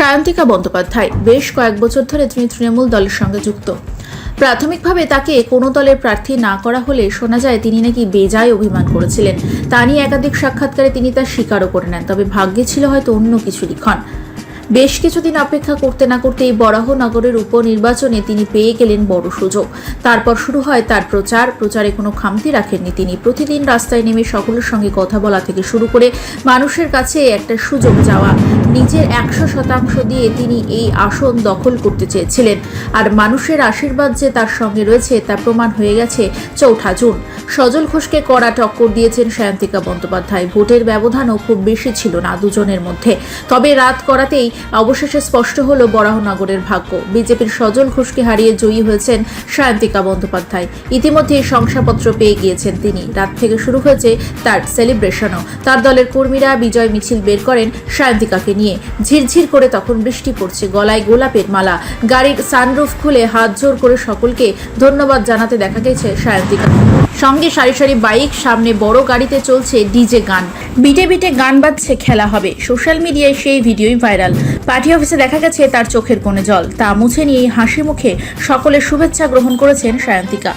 সায়ন্তিকা বন্দ্যোপাধ্যায় বেশ কয়েক বছর ধরে তিনি তৃণমূল দলের সঙ্গে যুক্ত। প্রাথমিকভাবে তাকে কোনো দলের প্রার্থী না করা হলে শোনা যায় তিনি নাকি বেজায় অভিমান করেছিলেন। তা নিয়ে একাধিক সাক্ষাৎকারে তিনি তা স্বীকারও করে নেন, তবে ভাগ্যে ছিল হয়তো অন্য কিছু লিখন। বেশ কিছুদিন অপেক্ষা করতে না করতেই বরাহনগরের উপনির্বাচনে তিনি পেয়ে গেলেন বড় সুযোগ। তারপর শুরু হয় তার প্রচার। প্রচারে কোনো খামতি রাখেননি তিনি। প্রতিদিন রাস্তায় নেমে সকলের সঙ্গে কথা বলা থেকে শুরু করে মানুষের কাছে একটা সুযোগ যাওয়া। নিজের একশো শতাংশ দিয়ে তিনি এই আসন দখল করতে চেয়েছিলেন। আর মানুষের আশীর্বাদ যে তার সঙ্গে রয়েছে তা প্রমাণ হয়ে গেছে চৌঠা জুন। সজল ঘোষকে কড়া টক্কর দিয়েছেন সায়ন্তিকা বন্দ্যোপাধ্যায়। ভোটের ব্যবধানও খুব বেশি ছিল না দুজনের মধ্যে। তবে রাত করাতেই অবশেষে স্পষ্ট হলো বরাহনগরের ভাগ্য। বিজেপির সজল ঘোষকে হারিয়ে জয়ী হয়েছেন সায়ন্তিকা বন্দ্যোপাধ্যায়। ইতিমধ্যে শংসাপত্র পেয়ে গিয়েছেন তিনি। রাত থেকে শুরু হয়েছে তার সেলিব্রেশনও। তার দলের কর্মীরা বিজয় মিছিল বের করেন সায়ন্তিকাকে নিয়ে। ঝিরঝির করে তখন বৃষ্টি পড়ছে, গলায় গোলাপের মালা। গাড়ির সানরুফ খুলে হাত জোর করে সকলকে ধন্যবাদ জানাতে দেখা গেছে সায়ন্তিকা। সঙ্গে সারি সারি বাইক, সামনে বড় গাড়িতে চলছে ডিজে গান। বিটে বিটে গান বাজছে, খেলা হবে। সোশ্যাল মিডিয়ায় সেই ভিডিওই ভাইরাল। পার্টি অফিসে দেখা গেছে তার চোখের কোণে জল। তা মুছে নিয়ে হাসি মুখে সকলের শুভেচ্ছা গ্রহণ করেছেন সায়ন্তিকা।